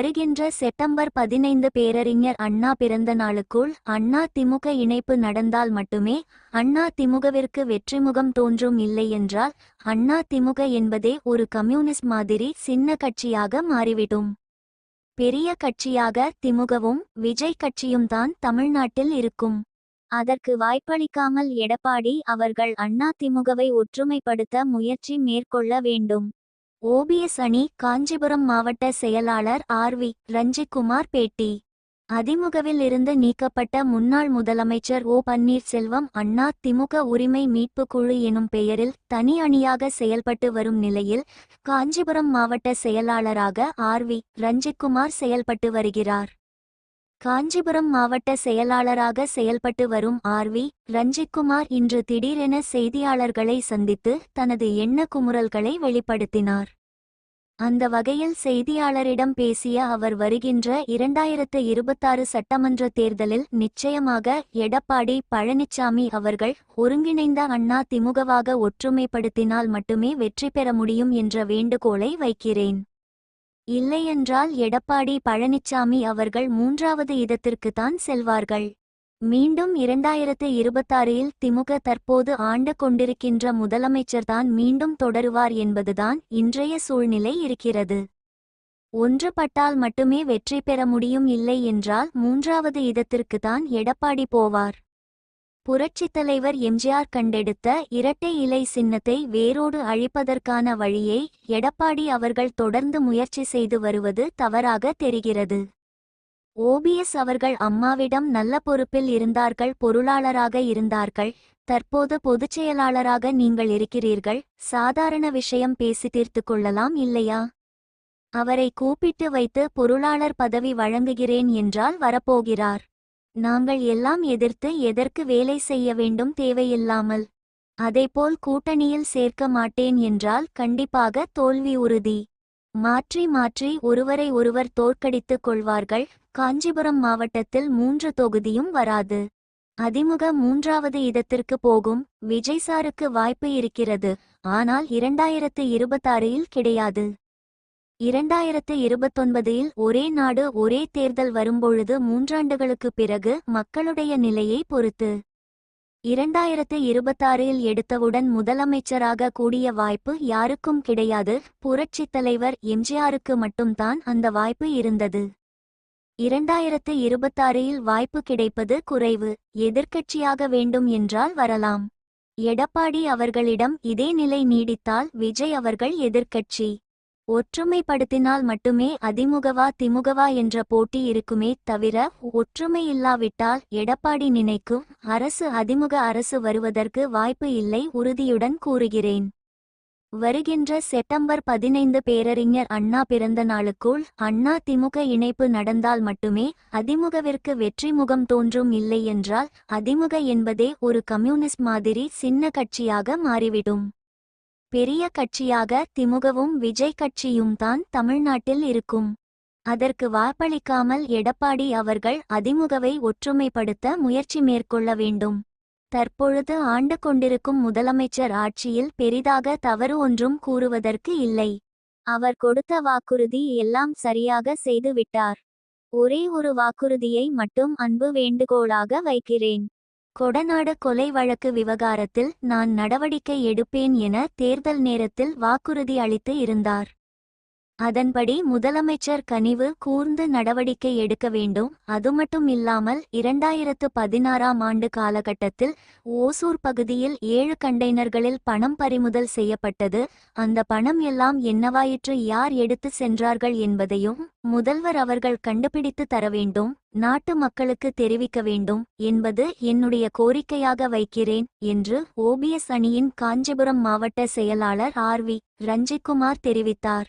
வருகின்ற செப்டம்பர் பதினைந்து பேரறிஞர் அண்ணா பிறந்த நாளுக்குள் அண்ணா திமுக இணைப்பு நடந்தால் மட்டுமே அண்ணா திமுகவிற்கு வெற்றிமுகம் தோன்றும் இல்லை என்றால் அண்ணா திமுக என்பதே ஒரு கம்யூனிஸ்ட் மாதிரி சின்ன கட்சியாக மாறிவிடும். பெரிய கட்சியாக திமுகவும் விஜய் கட்சியும் தான் தமிழ்நாட்டில் இருக்கும். அதற்கு வாய்ப்பளிக்காமல் எடப்பாடி அவர்கள் அண்ணா திமுகவை ஒற்றுமைப்படுத்த முயற்சி மேற்கொள்ள வேண்டும். ஓபிஎஸ் அணி காஞ்சிபுரம் மாவட்ட செயலாளர் ஆர் வி ரஞ்சிக்குமார் பேட்டி. அதிமுகவில் இருந்து நீக்கப்பட்ட முன்னாள் முதலமைச்சர் ஓ பன்னீர்செல்வம் அண்ணா திமுக உரிமை மீட்பு குழு எனும் பெயரில் தனி அணியாக செயல்பட்டு வரும் நிலையில் காஞ்சிபுரம் மாவட்ட செயலாளராக ஆர் வி ரஞ்சிக்குமார் செயல்பட்டு வருகிறார். காஞ்சிபுரம் மாவட்ட செயலாளராக செயல்பட்டு வரும் ஆர் வி ரஞ்சிக்குமார் இன்று திடீரென செய்தியாளர்களை சந்தித்து தனது எண்ண குமுறல்களை வெளிப்படுத்தினார். அந்த வகையில் செய்தியாளரிடம் பேசிய அவர் வருகின்ற இரண்டாயிரத்து இருபத்தாறு சட்டமன்ற தேர்தலில் நிச்சயமாக எடப்பாடி பழனிசாமி அவர்கள் ஒருங்கிணைந்த அண்ணா திமுகவாக ஒற்றுமைப்படுத்தினால் மட்டுமே வெற்றி பெற முடியும் என்ற வேண்டுகோளை வைக்கிறேன். இல்லையென்றால் எடப்பாடி பழனிசாமி அவர்கள் மூன்றாவது இடத்திற்குத்தான் செல்வார்கள். மீண்டும் இரண்டாயிரத்து இருபத்தாறில் திமுக தற்போது ஆண்டு கொண்டிருக்கின்ற முதலமைச்சர்தான் மீண்டும் தொடருவார் என்பதுதான் இன்றைய சூழ்நிலை இருக்கிறது. ஒன்றுபட்டால் மட்டுமே வெற்றி பெற முடியும் இல்லை என்றால் மூன்றாவது இடத்திற்குத்தான் எடப்பாடி போவார். புரட்சித் தலைவர் எம்ஜிஆர் கண்டெடுத்த இரட்டை இலை சின்னத்தை வேரோடு அழிப்பதற்கான வழியை எடப்பாடி அவர்கள் தொடர்ந்து முயற்சி செய்து வருவது தவறாக தெரிகிறது. ஓபிஎஸ் அவர்கள் அம்மாவிடம் நல்ல பொறுப்பில் இருந்தார்கள் பொருளாளராக இருந்தார்கள். தற்போது பொதுச் செயலாளராக நீங்கள் இருக்கிறீர்கள் சாதாரண விஷயம் பேசி தீர்த்து கொள்ளலாம் இல்லையா? அவரை கூப்பிட்டு வைத்து பொருளாளர் பதவி வழங்குகிறேன் என்றால் வரப்போகிறார். நாங்கள் எல்லாம் எதிர்த்து எதற்கு வேலை செய்ய வேண்டும் தேவையில்லாமல். அதேபோல் கூட்டணியில் சேர்க்க மாட்டேன் என்றால் கண்டிப்பாக தோல்வி உறுதி. மாற்றி மாற்றி ஒருவரை ஒருவர் தோற்கடித்துக் கொள்வார்கள். காஞ்சிபுரம் மாவட்டத்தில் மூன்று தொகுதியும் வராது. அதிமுக மூன்றாவது இடத்திற்கு போகும். விஜய் சாருக்கு வாய்ப்பு இருக்கிறது. ஆனால் இரண்டாயிரத்து இருபத்தாறில் கிடையாது. இரண்டாயிரத்து இருபத்தொன்பதில் ஒரே நாடு ஒரே தேர்தல் வரும்பொழுது மூன்றாண்டுகளுக்குப் பிறகு மக்களுடைய நிலையை பொறுத்து. இரண்டாயிரத்து இருபத்தாறில் எடுத்தவுடன் முதலமைச்சராக கூடிய வாய்ப்பு யாருக்கும் கிடையாது. புரட்சித் தலைவர் எம்ஜிஆருக்கு மட்டும்தான் அந்த வாய்ப்பு இருந்தது. இரண்டாயிரத்து இருபத்தாறில் வாய்ப்பு கிடைப்பது குறைவு. எதிர்க்கட்சியாக வேண்டும் என்றால் வரலாம். எடப்பாடி அவர்களிடம் இதே நிலை நீடித்தால் விஜய் அவர்கள் எதிர்க்கட்சி. ஒற்றுமைப்படுத்தினால் மட்டுமே அதிமுகவா திமுகவா என்ற போட்டி இருக்குமே தவிர ஒற்றுமை இல்லாவிட்டால் எடப்பாடி நினைக்கும் அரசு அதிமுக அரசு வருவதற்கு வாய்ப்பு இல்லை உறுதியுடன் கூறுகிறேன். வருகின்ற செப்டம்பர் பதினைந்து பேரறிஞர் அண்ணா பிறந்த நாளுக்குள் அண்ணா திமுக இணைப்பு நடந்தால் மட்டுமே அதிமுகவிற்கு வெற்றி முகம் தோன்றும் இல்லை என்றால் அதிமுக என்பதே ஒரு கம்யூனிஸ்ட் மாதிரி சின்ன கட்சியாக மாறிவிடும். பெரிய கட்சியாக திமுகவும் விஜய் கட்சியும் தான் தமிழ்நாட்டில் இருக்கும். அதற்கு வாப்பளிக்காமல் எடப்பாடி அவர்கள் அதிமுகவை ஒற்றுமைப்படுத்த முயற்சி மேற்கொள்ள வேண்டும். தற்பொழுது ஆண்டு கொண்டிருக்கும் முதலமைச்சர் ஆட்சியில் பெரிதாக தவறு ஒன்றும் கூறுவதற்கு இல்லை. அவர் கொடுத்த வாக்குறுதி எல்லாம் சரியாக செய்துவிட்டார். ஒரே ஒரு வாக்குறுதியை மட்டும் அன்பு வேண்டுகோளாக வைக்கிறேன். கொடநாடு கொலை வழக்கு விவகாரத்தில் நான் நடவடிக்கை எடுப்பேன் என தேர்தல் நேரத்தில் வாக்குறுதி அளித்து இருந்தார். அதன்படி முதலமைச்சர் கனிவு கூர்ந்து நடவடிக்கை எடுக்க வேண்டும். அதுமட்டுமில்லாமல் இல்லாமல் இரண்டாயிரத்து பதினாறாம் ஆண்டு காலகட்டத்தில் ஓசூர் பகுதியில் ஏழு கண்டெய்னர்களில் பணம் பறிமுதல் செய்யப்பட்டது. அந்த பணம் எல்லாம் என்னவாயிற்று யார் எடுத்து சென்றார்கள் என்பதையும் முதல்வர் அவர்கள் கண்டுபிடித்து தர வேண்டும் நாட்டு மக்களுக்கு தெரிவிக்க வேண்டும் என்பது என்னுடைய கோரிக்கையாக வைக்கிறேன் என்று ஓபிஎஸ் அணியின் காஞ்சிபுரம் மாவட்ட செயலாளர் ஆர் வி ரஞ்சிக்குமார் தெரிவித்தார்.